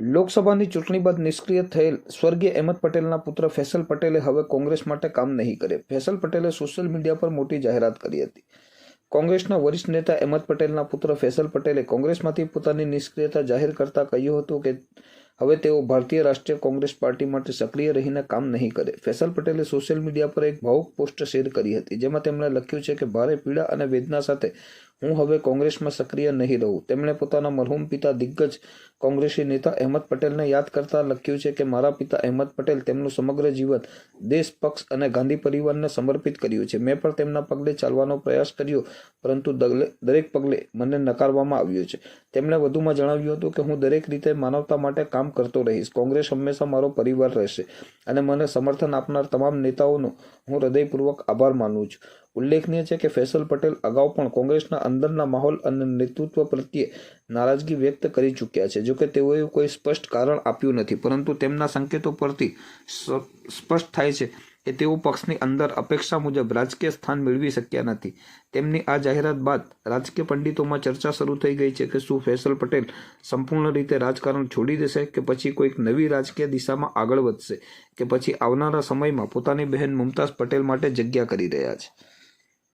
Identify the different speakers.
Speaker 1: લોકસભાની ચૂંટણી બાદ નિષ્ક્રિય થયેલ સ્વર્ગીય અહેમદ પટેલના પુત્ર ફેસલ પટેલે હવે કોંગ્રેસ માટે કામ નહીં કરે. ફેસલ પટેલે સોશિયલ મીડિયા પર મોટી જાહેરાત કરી હતી. કોંગ્રેસના વરિષ્ઠ નેતા અહેમદ પટેલના પુત્ર ફેસલ પટેલે કોંગ્રેસમાંથી પોતાની નિષ્ક્રિયતા જાહેર કરતા કહ્યું હતું કે હવે તેઓ ભારતીય રાષ્ટ્રીય કોંગ્રેસ પાર્ટી માટે સક્રિય રહીને કામ નહીં કરે. ફેસલ પટેલે સોશિયલ મીડિયા પર એક ભાવુક પોસ્ટ શેર કરી હતી, જેમાં તેમણે લખ્યું છે કે, ભારે પીડા અને વેદના સાથે હું હવે કોંગ્રેસમાં સક્રિય નહીં રહું. તેમણે પોતાના મરહૂમ પિતા દિગ્ગજ કોંગ્રેસી નેતા અહેમદ પટેલને યાદ કરતા લખ્યું છે કે, મારા પિતા અહેમદ પટેલ તેમનું સમગ્ર જીવન દેશ, પક્ષ અને ગાંધી પરિવારને સમર્પિત કર્યું છે. મેં પણ તેમના પગલે ચાલવાનો પ્રયાસ કર્યો, પરંતુ દરેક પગલે મને નકારવામાં આવ્યું છે. તેમણે વધુમાં જણાવ્યું હતું કે, હું દરેક રીતે માનવતા માટે કામ કરતો રહીશ. કોંગ્રેસ હંમેશા મારો પરિવાર રહેશે અને મને સમર્થન આપનાર તમામ નેતાઓનો હું હૃદયપૂર્વક આભાર માનું છું. ઉલ્લેખનીય છે કે ફેસલ પટેલ અગાઉ પણ કોંગ્રેસના અંદરના માહોલ અને નેતૃત્વ પ્રત્યે નારાજગી વ્યક્ત કરી ચૂક્યા છે. જોકે તેઓએ કોઈ સ્પષ્ટ કારણ આપ્યું નથી, પરંતુ તેમના સંકેતો પરથી સ્પષ્ટ થાય છે કે તેઓ પક્ષની અંદર અપેક્ષા મુજબ રાજકીય સ્થાન મેળવી શક્યા નથી. તેમની આ જાહેરાત બાદ રાજકીય પંડિતોમાં ચર્ચા શરૂ થઈ ગઈ છે કે શું ફેસલ પટેલ સંપૂર્ણ રીતે રાજકારણ છોડી દેશે કે પછી કોઈક નવી રાજકીય દિશામાં આગળ વધશે કે પછી આવનારા સમયમાં પોતાની બહેન મુમતાઝ પટેલ માટે જગ્યા કરી રહ્યા છે?